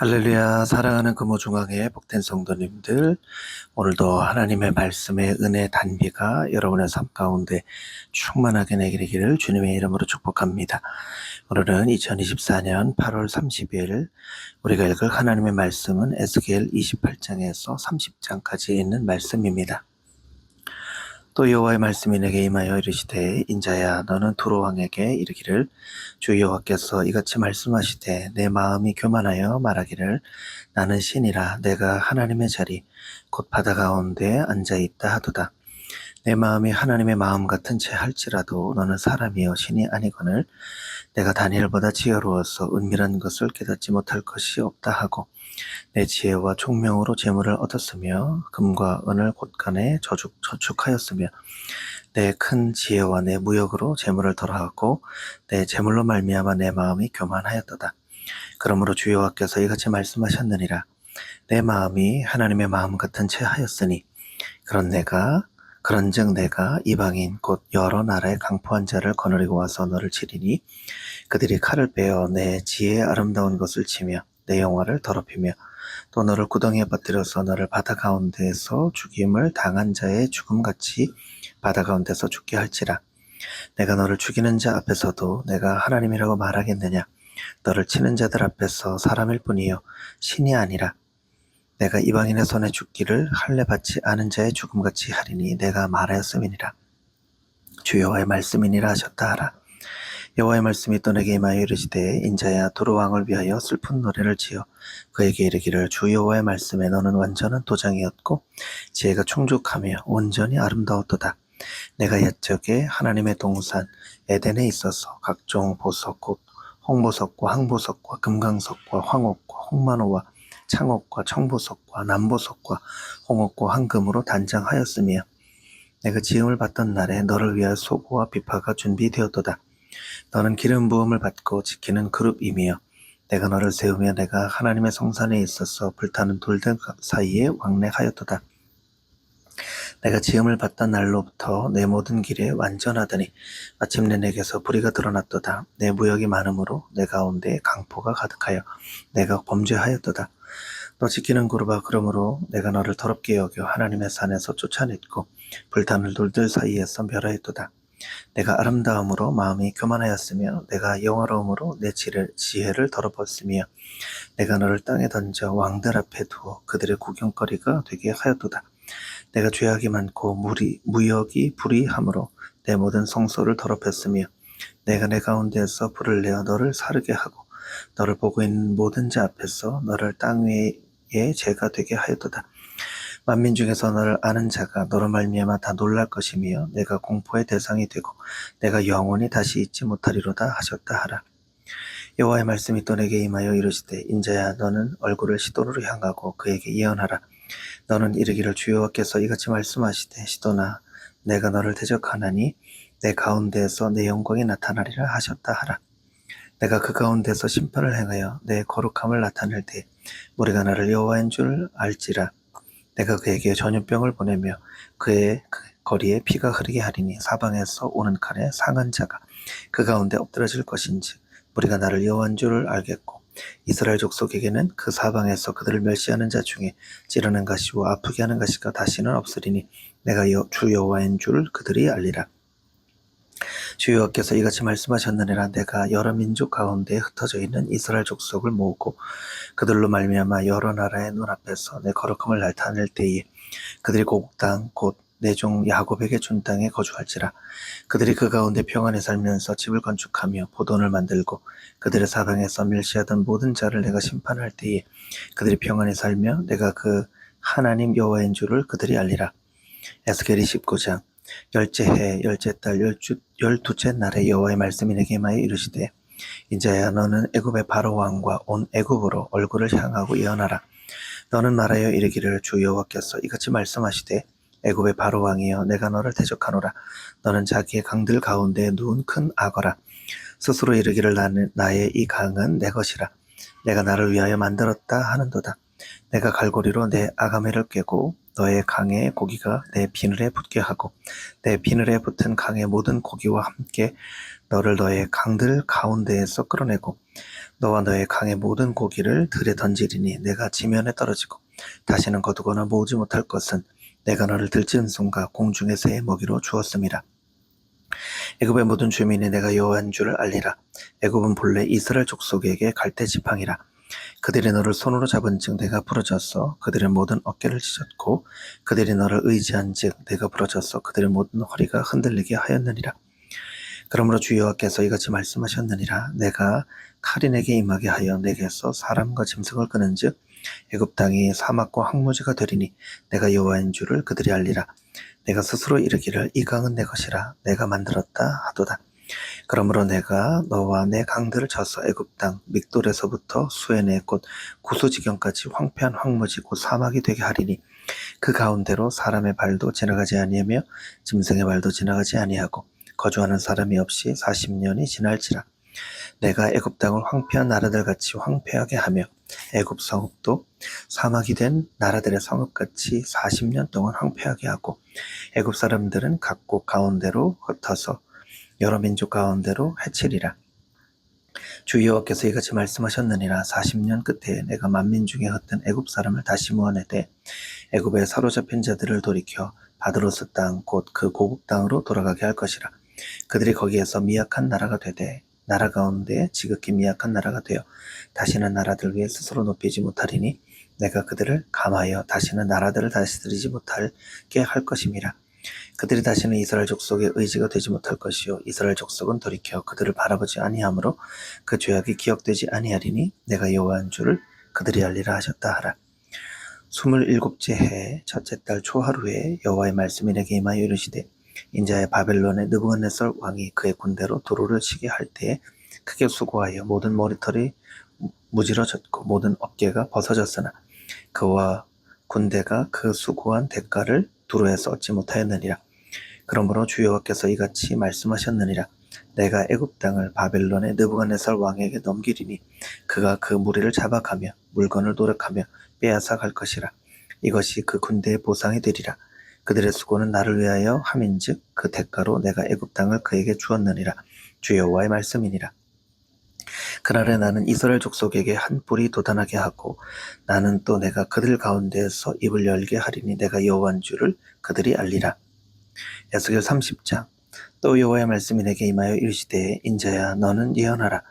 할렐루야, 사랑하는 금호중앙의 복된 성도님들, 오늘도 하나님의 말씀의 은혜 단비가 여러분의 삶 가운데 충만하게 내리기를 주님의 이름으로 축복합니다. 오늘은 2024년 8월 30일 우리가 읽을 하나님의 말씀은 에스겔 28장에서 30장까지 있는 말씀입니다. 또 여호와의 말씀이 내게 임하여 이르시되 인자야 너는 두로 왕에게 이르기를 주 여호와께서 이같이 말씀하시되 내 마음이 교만하여 말하기를 나는 신이라. 내가 하나님의 자리 곧 바다 가운데 앉아 있다 하도다 내 마음이 하나님의 마음 같은 채 할지라도 너는 사람이여 신이 아니거늘 내가 다니엘보다 지혜로워서 은밀한 것을 깨닫지 못할 것이 없다 하고 내 지혜와 총명으로 재물을 얻었으며 금과 은을 곳간에 저축, 저축하였으며 내 큰 지혜와 내 무역으로 재물을 덜어하고 내 재물로 말미암아 내 마음이 교만하였도다. 그러므로 주 여호와께서 이같이 말씀하셨느니라 내 마음이 하나님의 마음 같은 채 하였으니 그런 내가 그런즉 내가 이방인 곧 여러 나라의 강포한 자를 거느리고 와서 너를 치리니 그들이 칼을 빼어 내 지혜의 아름다운 것을 치며 내 영화를 더럽히며 또 너를 구덩이에 빠뜨려서 너를 바다 가운데에서 죽임을 당한 자의 죽음같이 바다 가운데서 죽게 할지라. 내가 너를 죽이는 자 앞에서도 내가 하나님이라고 말하겠느냐? 너를 치는 자들 앞에서 사람일 뿐이요 신이 아니라 내가 이방인의 손에 죽기를 할례 받지 않은 자의 죽음같이 하리니 내가 말하였음이니라. 주 여호와의 말씀이니라 하셨다 하라. 여호와의 말씀이 또 내게 임하여 이르시되 인자야 두루 왕을 위하여 슬픈 노래를 지어 그에게 이르기를 주 여호와의 말씀에 너는 완전한 도장이었고 지혜가 충족하며 온전히 아름다웠도다. 내가 옛적에 하나님의 동산 에덴에 있어서 각종 보석 곧 홍보석과 항보석과 금강석과 황옥과 홍만호와 창옥과 청보석과 남보석과 홍옥과 황금으로 단장하였으며 내가 지음을 받던 날에 너를 위하여 소고와 비파가 준비되었도다 너는 기름 부음을 받고 지키는 그룹이며 내가 너를 세우며 내가 하나님의 성산에 있어서 불타는 돌들 사이에 왕래하였도다. 내가 지음을 받던 날로부터 내 모든 길에 완전하더니 마침내 내게서 불의가 드러났도다. 내 무역이 많으므로 내 가운데 강포가 가득하여 내가 범죄하였도다. 너 지키는 그룹아 그러므로 내가 너를 더럽게 여겨 하나님의 산에서 쫓아냈고 불타는 돌들 사이에서 멸하였도다. 내가 아름다움으로 마음이 교만하였으며 내가 영화로움으로 내 지혜를, 지혜를 더럽었으며 내가 너를 땅에 던져 왕들 앞에 두어 그들의 구경거리가 되게 하였도다. 내가 죄악이 많고 무리, 무역이 불의함으로 내 모든 성소를 더럽혔으며 내가 내 가운데에서 불을 내어 너를 사르게 하고 너를 보고 있는 모든 자 앞에서 너를 땅 위에 죄가 되게 하였도다. 만민 중에서 너를 아는 자가 너로 말미암아 다 놀랄 것이며 내가 공포의 대상이 되고 내가 영원히 다시 잊지 못하리로다 하셨다 하라. 여호와의 말씀이 또 내게 임하여 이르시되 인자야 너는 얼굴을 시돈으로 향하고 그에게 예언하라. 너는 이르기를 주 여호와께서 이같이 말씀하시되 시돈아 내가 너를 대적하나니 내 가운데에서 내 영광이 나타나리라 하셨다 하라. 내가 그 가운데서 심판을 행하여 내 거룩함을 나타낼 때 우리가 나를 여호와인 줄 알지라. 내가 그에게 전염병을 보내며 그의 그 거리에 피가 흐르게 하리니 사방에서 오는 칼에 상한 자가 그 가운데 엎드러질 것인지 우리가 나를 여호와인 줄을 알겠고 이스라엘 족속에게는 그 사방에서 그들을 멸시하는 자 중에 찌르는 가시와 아프게 하는 가시가 다시는 없으리니 내가 여, 주 여호와인 줄 그들이 알리라. 주 여호와께서 이같이 말씀하셨느니라 내가 여러 민족 가운데 흩어져 있는 이스라엘 족속을 모으고 그들로 말미암아 여러 나라의 눈앞에서 내 거룩함을 나타낼 때에 그들이 고국 땅곧 내종 야곱에게 준 땅에 거주할지라. 그들이 그 가운데 평안히 살면서 집을 건축하며 보돈을 만들고 그들의 사방에서 멸시하던 모든 자를 내가 심판할 때에 그들이 평안히 살며 내가 그 하나님 여호와인 줄을 그들이 알리라. 에스겔 29장 열째 해 열째 달 열주, 열두째 날에 여호와의 말씀이 내게 임하여 이르시되 인자야 너는 애굽의 바로 왕과 온 애굽으로 얼굴을 향하고 예언하라. 너는 말하여 이르기를 주 여호와께서 이같이 말씀하시되 애굽의 바로 왕이여 내가 너를 대적하노라. 너는 자기의 강들 가운데 누운 큰 악어라. 스스로 이르기를 나는 나의 이 강은 내 것이라. 내가 나를 위하여 만들었다 하는도다. 내가 갈고리로 내 아가매를 깨고 너의 강의 고기가 내 비늘에 붙게 하고 내 비늘에 붙은 강의 모든 고기와 함께 너를 너의 강들 가운데에서 끌어내고 너와 너의 강의 모든 고기를 들에 던지리니 내가 지면에 떨어지고 다시는 거두거나 모으지 못할 것은 내가 너를 들지은 순간 공중의 새의 먹이로 주었음이라. 애굽의 모든 주민이 내가 여호와인 줄을 알리라. 애굽은 본래 이스라엘 족속에게 갈대 지팡이라. 그들이 너를 손으로 잡은 즉 내가 부러졌어. 그들의 모든 어깨를 찢었고 그들이 너를 의지한 즉 내가 부러졌어. 그들의 모든 허리가 흔들리게 하였느니라. 그러므로 주 여호와께서 이같이 말씀하셨느니라. 내가 칼이 내게 임하게 하여 내게서 사람과 짐승을 끄는즉 애굽 땅이 사막과 황무지가 되리니 내가 여호와인 줄을 그들이 알리라. 내가 스스로 이르기를 이 강은 내 것이라. 내가 만들었다 하도다 그러므로 내가 너와 내 강들을 쳐서 애굽 땅 믹돌에서부터 수에네 곧 구소지경까지 황폐한 황무지 곧 사막이 되게 하리니 그 가운데로 사람의 발도 지나가지 아니하며 짐승의 발도 지나가지 아니하고 거주하는 사람이 없이 40년이 지날지라. 내가 애굽 땅을 황폐한 나라들 같이 황폐하게 하며 애굽 성읍도 사막이 된 나라들의 성읍같이 40년 동안 황폐하게 하고 애굽 사람들은 각국 가운데로 흩어서 여러 민족 가운데로 해치리라. 주 여호와께서 이같이 말씀하셨느니라 40년 끝에 내가 만민 중에 흩은 애굽 사람을 다시 모아내되 애굽에 사로잡힌 자들을 돌이켜 바드로스 땅 곧 그 고국 땅으로 돌아가게 할 것이라. 그들이 거기에서 미약한 나라가 되되 나라 가운데 지극히 미약한 나라가 되어 다시는 나라들 위에 스스로 높이지 못하리니 내가 그들을 감하여 다시는 나라들을 다스리지 못하게 할 것임이라. 그들이 다시는 이스라엘 족속의 의지가 되지 못할 것이요 이스라엘 족속은 돌이켜 그들을 바라보지 아니하므로 그 죄악이 기억되지 아니하리니 내가 여호와인 줄을 그들이 알리라 하셨다 하라. 스물일곱째 해 첫째 달 초하루에 여호와의 말씀이 내게 임하여 이르시되 인자의 바벨론의 느부갓네살 왕이 그의 군대로 도로를 치게 할 때에 크게 수고하여 모든 머리털이 무질어졌고 모든 어깨가 벗어졌으나 그와 군대가 그 수고한 대가를 두루에서 얻지 못하였느니라. 그러므로 주 여호와께서 이같이 말씀하셨느니라. 내가 애굽 땅을 바벨론의 느부갓네살 왕에게 넘기리니 그가 그 무리를 잡아가며 물건을 노력하며 빼앗아 갈 것이라. 이것이 그 군대의 보상이 되리라. 그들의 수고는 나를 위하여 함인즉 그 대가로 내가 애굽 땅을 그에게 주었느니라. 주 여호와의 말씀이니라. 그날에 나는 이스라엘 족속에게 한 뿔이 도단하게 하고 나는 또 내가 그들 가운데에서 입을 열게 하리니 내가 여호와인 줄을 그들이 알리라. 에스겔 30장 또 여호와의 말씀이 내게 임하여 이르시되 인자야 너는 예언하라.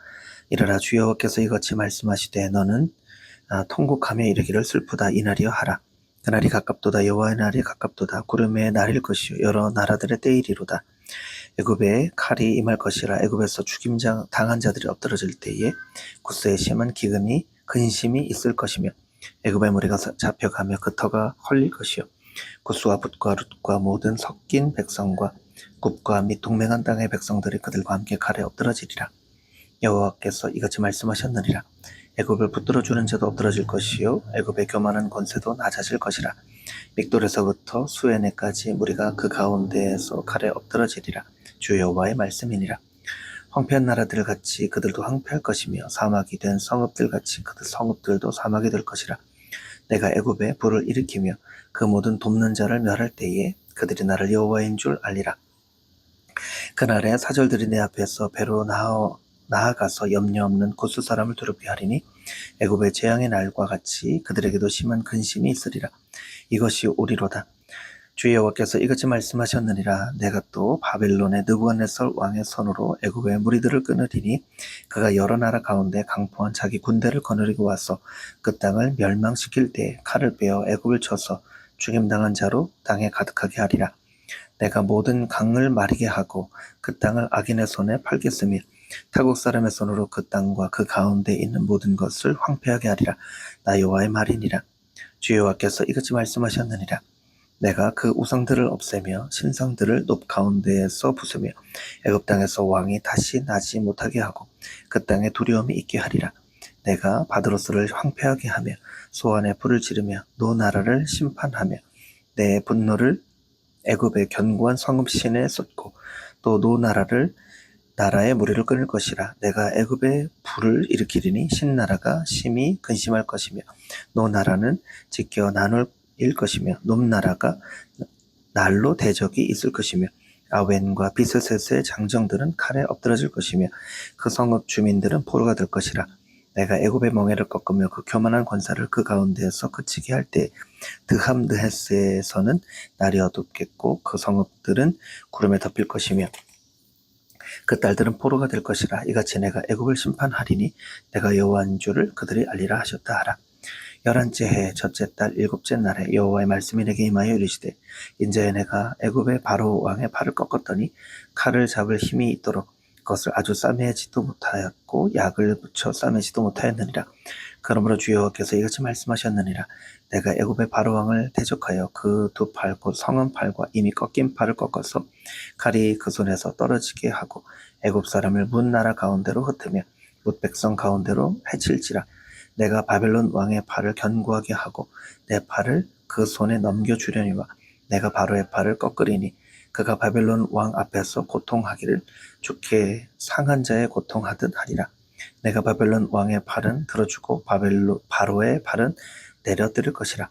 이르라 주 여호와께서 이같이 말씀하시되 너는 아, 통곡하며 이르기를 슬프다. 이날이여 하라. 그날이 가깝도다. 여호와의 날이 가깝도다. 구름의 날일 것이요. 여러 나라들의 때이리로다 애굽에 칼이 임할 것이라 애굽에서 죽임 당한 자들이 엎드러질 때에 구스의 심은 기근이 근심이 있을 것이며 애굽의 무리가 잡혀가며 그 터가 헐릴 것이요. 구스와 붓과 룻과 모든 섞인 백성과 굽과 및 동맹한 땅의 백성들이 그들과 함께 칼에 엎드러지리라. 여호와께서 이같이 말씀하셨느니라. 애굽을 붙들어 주는 자도 엎드러질 것이요. 애굽의 교만한 권세도 낮아질 것이라. 믹돌에서부터 수에네까지 무리가 그 가운데에서 칼에 엎드러지리라 주 여호와의 말씀이니라 황폐한 나라들 같이 그들도 황폐할 것이며 사막이 된 성읍들 같이 그들 성읍들도 사막이 될 것이라 내가 애굽에 불을 일으키며 그 모든 돕는 자를 멸할 때에 그들이 나를 여호와인 줄 알리라 그날에 사절들이 내 앞에서 배로 나아 나아가서 염려 없는 고수 사람을 두렵게 하리니 애굽의 재앙의 날과 같이 그들에게도 심한 근심이 있으리라. 이것이 오리로다. 주 여호와께서 이같이 말씀하셨느니라 내가 또 바벨론의 느부갓네살 왕의 손으로 애굽의 무리들을 끊으리니 그가 여러 나라 가운데 강포한 자기 군대를 거느리고 와서 그 땅을 멸망시킬 때 칼을 빼어 애굽을 쳐서 죽임당한 자로 땅에 가득하게 하리라 내가 모든 강을 마르게 하고 그 땅을 악인의 손에 팔겠으며 타국 사람의 손으로 그 땅과 그 가운데 있는 모든 것을 황폐하게 하리라. 나 여호와의 말이니라. 주 여호와께서 이같이 말씀하셨느니라. 내가 그 우상들을 없애며 신상들을 높 가운데에서 부수며 애굽 땅에서 왕이 다시 나지 못하게 하고 그 땅에 두려움이 있게 하리라. 내가 바드로스를 황폐하게 하며 소환에 불을 지르며 노 나라를 심판하며 내 분노를 애굽의 견고한 성읍 신에 쏟고 또 노 나라를 나라의 무리를 끊을 것이라 내가 애굽에 불을 일으키리니 신나라가 심히 근심할 것이며 노 나라는 지켜 나눌 것이며 놈 나라가 날로 대적이 있을 것이며 아웬과 비스셋의 장정들은 칼에 엎드러질 것이며 그 성읍 주민들은 포로가 될 것이라. 내가 애굽의 멍에를 꺾으며 그 교만한 권사를 그 가운데에서 그치게 할 때 드함 느헤스에서는 날이 어둡겠고 그 성읍들은 구름에 덮일 것이며 그 딸들은 포로가 될 것이라 이같이 내가 애굽을 심판하리니 내가 여호와인 줄을 그들이 알리라 하셨다 하라 열한째 해 첫째 달 일곱째 날에 여호와의 말씀이 내게 임하여 이르시되 인자에 내가 애굽의 바로 왕의 팔을 꺾었더니 칼을 잡을 힘이 있도록 그것을 아주 싸매지도 못하였고 약을 붙여 싸매지도 못하였느니라. 그러므로 주 여호와께서 이같이 말씀하셨느니라. 내가 애굽의 바로 왕을 대적하여 그 두 팔 곧 성은 팔과 이미 꺾인 팔을 꺾어서 칼이 그 손에서 떨어지게 하고 애굽 사람을 문 나라 가운데로 흩으며 뭇 백성 가운데로 해칠지라 내가 바벨론 왕의 팔을 견고하게 하고 내 팔을 그 손에 넘겨주려니와 내가 바로의 팔을 꺾으리니 그가 바벨론 왕 앞에서 고통하기를 죽게 상한 자의 고통하듯 하리라 내가 바벨론 왕의 팔은 들어주고 바벨로, 바로의 팔은 내려드릴 것이라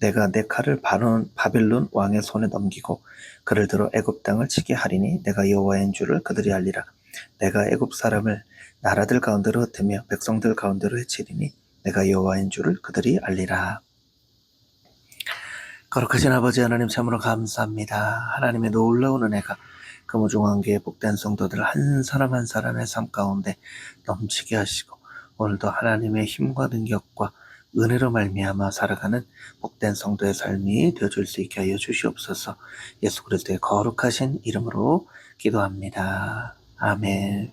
내가 내 칼을 바론, 바벨론 왕의 손에 넘기고 그를 들어 애굽 땅을 치게 하리니 내가 여호와인 줄을 그들이 알리라. 내가 애굽 사람을 나라들 가운데로 흩으며 백성들 가운데로 해치리니 내가 여호와인 줄을 그들이 알리라. 거룩하신 아버지 하나님 참으로 감사합니다. 하나님의 놀라운 은혜가 금호중앙교회 복된 성도들 한 사람 한 사람의 삶 가운데 넘치게 하시고 오늘도 하나님의 힘과 능력과 은혜로 말미암아 살아가는 복된 성도의 삶이 되어줄 수 있게 하여 주시옵소서. 예수 그리스도의 거룩하신 이름으로 기도합니다. 아멘.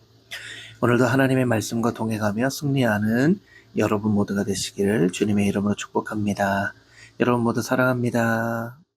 오늘도 하나님의 말씀과 동행하며 승리하는 여러분 모두가 되시기를 주님의 이름으로 축복합니다. 여러분 모두 사랑합니다.